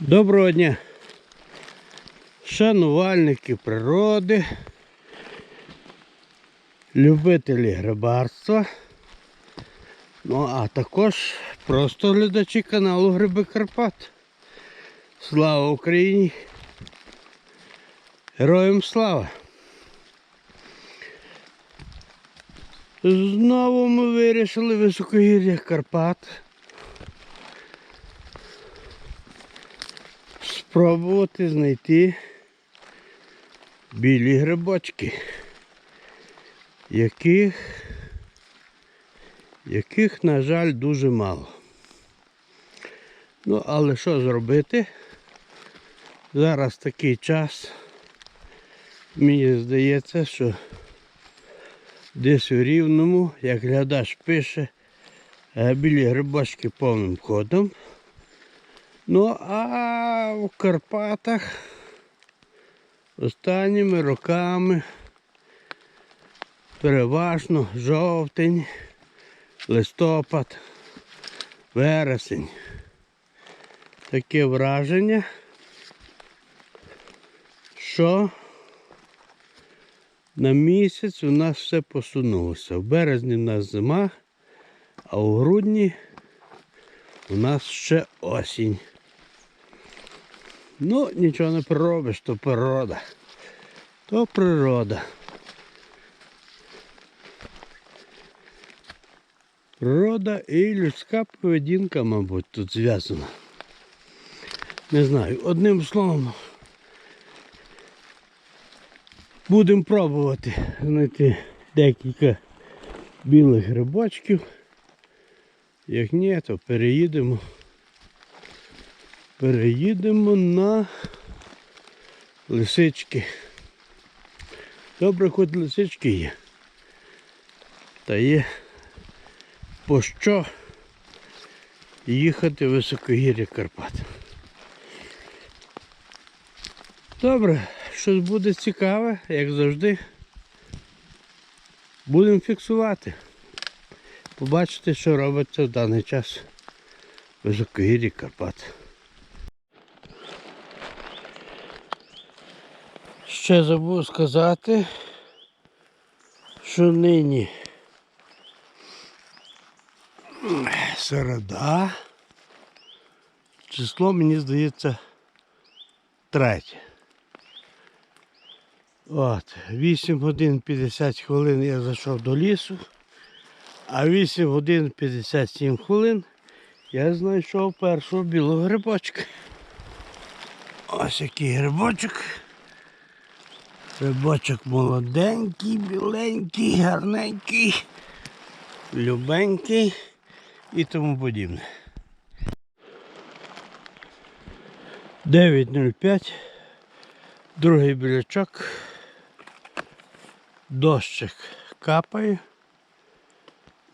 Доброго дня, шанувальники природи, любителі грибарства, ну а також просто глядачі каналу Гриби Карпат. Слава Україні! Героям слава! Знову ми вирішили високогір'я Карпат. Спробувати знайти білі грибочки, яких, яких, на жаль, дуже мало. Ну, але що зробити? Зараз такий час, мені здається, що десь у рівному, як глядач пише, е, білі грибочки повним ходом. Ну, а в Карпатах останніми роками переважно жовтень, листопад, вересень. Таке враження, що на місяць у нас все посунулося. В березні в нас зима, а у грудні у нас ще осінь. Ну, нічого не поробиш, то природа. То природа. Природа і людська поведінка, мабуть, тут зв'язана. Не знаю, одним словом. Будемо пробувати знайти декілька білих грибочків. Як ні, то переїдемо. Переїдемо на лисички. Добре, хоч лисички є. Та є по що їхати в високогір'я Карпат. Добре, щось буде цікаве, як завжди. Будемо фіксувати. Побачите, що робиться в даний час в високогір'ї Карпат. Ще забув сказати, що нині середа, число мені здається третє. От, 8 годин 50 хвилин я зайшов до лісу, а 8 годин 57 хвилин я знайшов першого білого грибочка. Ось який грибочок. Рибочок молоденький, біленький, гарненький, любенький і тому подібне. 9.05. Другий білячок. Дощик капає,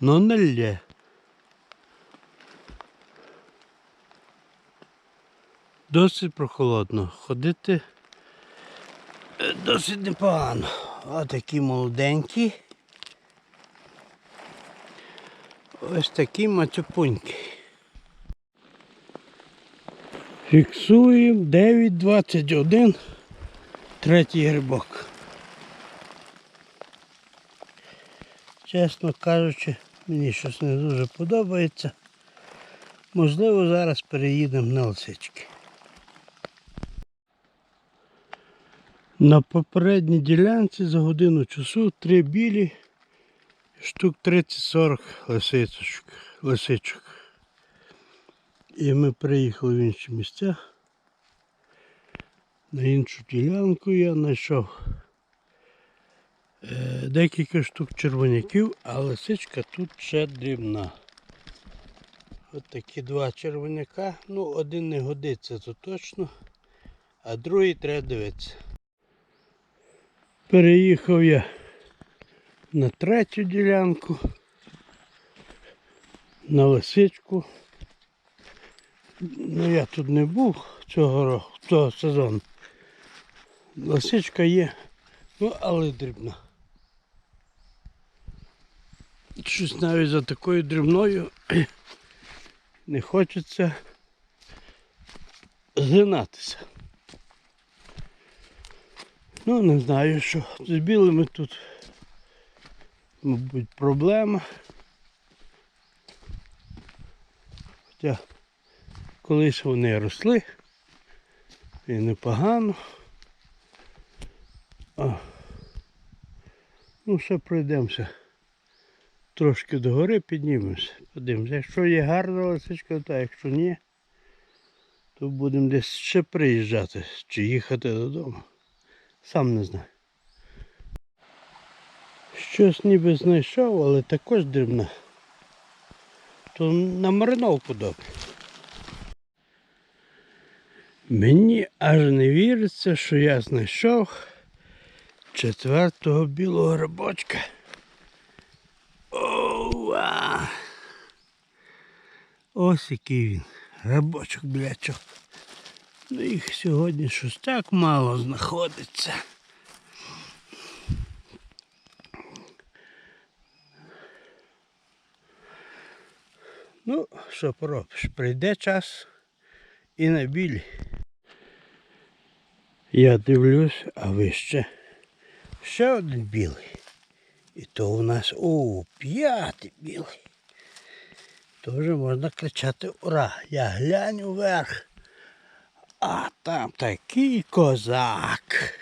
но не лє. Досить прохолодно. Ходити досить непогано. Отакі молоденькі. Ось такі мацюпуньки. Фіксуємо 9.21. Третій грибок. Чесно кажучи, мені щось не дуже подобається. Можливо, зараз переїдемо на лисички. На попередній ділянці за годину часу три білі, штук 30-40 лисичок. лисичок. І ми приїхали в інші місця. На іншу ділянку я знайшов е, декілька штук червоняків, а лисичка тут ще дрібна. От такі два червоняка. Ну, один не годиться, то точно, а другий треба дивитися. Переїхав я на третю ділянку, на лисичку. Ну я тут не був цього року, цього сезону. Лисичка є, ну але дрібна. Щось навіть за такою дрібною не хочеться згинатися. Ну, не знаю, що з білими тут, мабуть, проблема. Хоча колись вони росли і непогано. А. Ну, ще пройдемося. Трошки догори піднімемося. Подивимося. Якщо є гарна лисичка, то якщо ні, то будемо десь ще приїжджати чи їхати додому. Сам не знаю. Щось ніби знайшов, але також дивно. То на мариновку добре. Мені аж не віриться, що я знайшов четвертого білого рибочка. Ова! Ось який він. Рибочок, блячок. Ну їх сьогодні щось так мало знаходиться. Ну, що поробиш, прийде час і на білі. Я дивлюсь, а ви ще. Ще один білий. І то у нас о, п'ятий білий. Тоже можна кричати ура. Я глянь вверх. А там такий козак.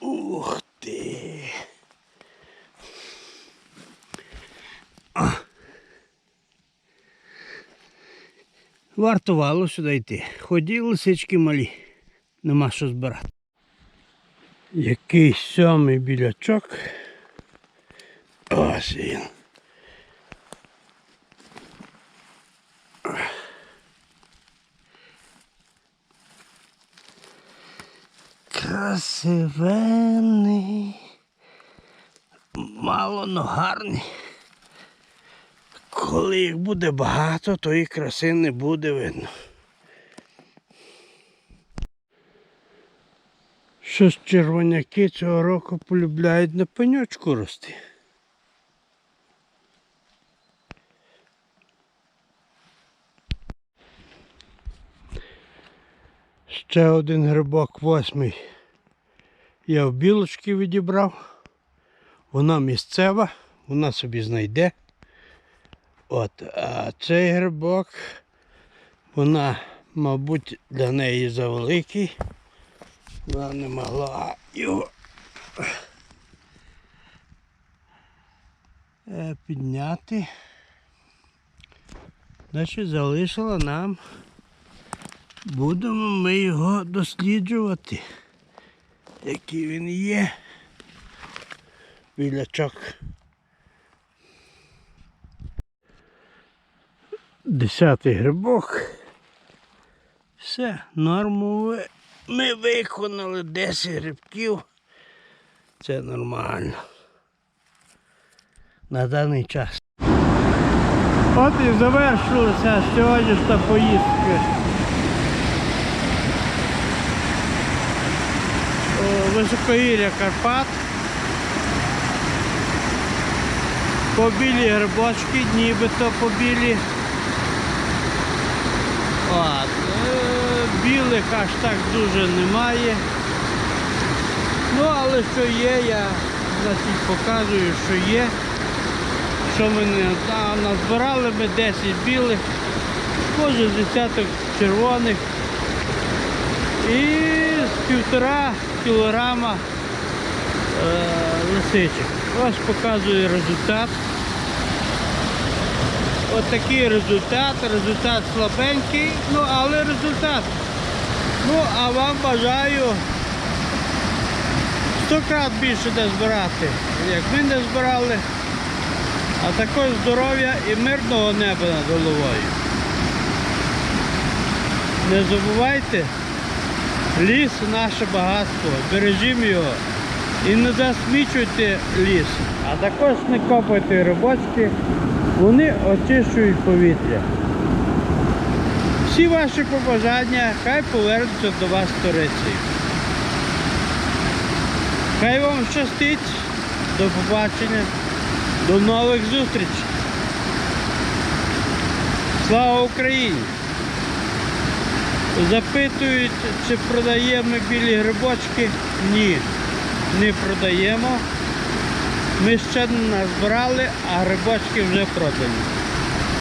Ух ти. А. Вартувало сюди йти. Ході лисички малі. Нема що збирати. Який сьомий білячок. Ось він. Красивенний. Мало, но гарний. Коли їх буде багато, то і краси не буде видно. Щось червоняки цього року полюбляють на пеньочку рости. Ще один грибок восьмий. Я в білочки відібрав. Вона місцева, вона собі знайде. От, а цей грибок, вона, мабуть, для неї завеликий. Вона не могла його е, підняти. Значить, залишила нам. Будемо ми його досліджувати, який він є. Білячок. Десятий грибок. Все, норму ми виконали 10 грибків. Це нормально. На даний час. От і завершилася сьогоднішня поїздка. О, Карпат. Побілі грибочки, нібито побілі. От. е, Білих аж так дуже немає. Ну, але що є, я значить, показую, що є. Що ми не назбирали ми 10 білих, може десяток червоних і півтора кілограма е, лисичок. Ось показую результат. От такий результат, результат слабенький, ну але результат. Ну, а вам бажаю 100 крат більше де збирати, як ми не збирали, а також здоров'я і мирного неба над головою. Не забувайте, ліс наше багатство, бережімо його і не засмічуйте ліс. А також не копайте рибочки, вони очищують повітря. Всі ваші побажання хай повернуться до вас сторицею. Хай вам щастить. До побачення. До нових зустрічей. Слава Україні! Запитують, чи продаємо білі грибочки. Ні, не продаємо. Ми ще не назбирали, а грибочки вже продані.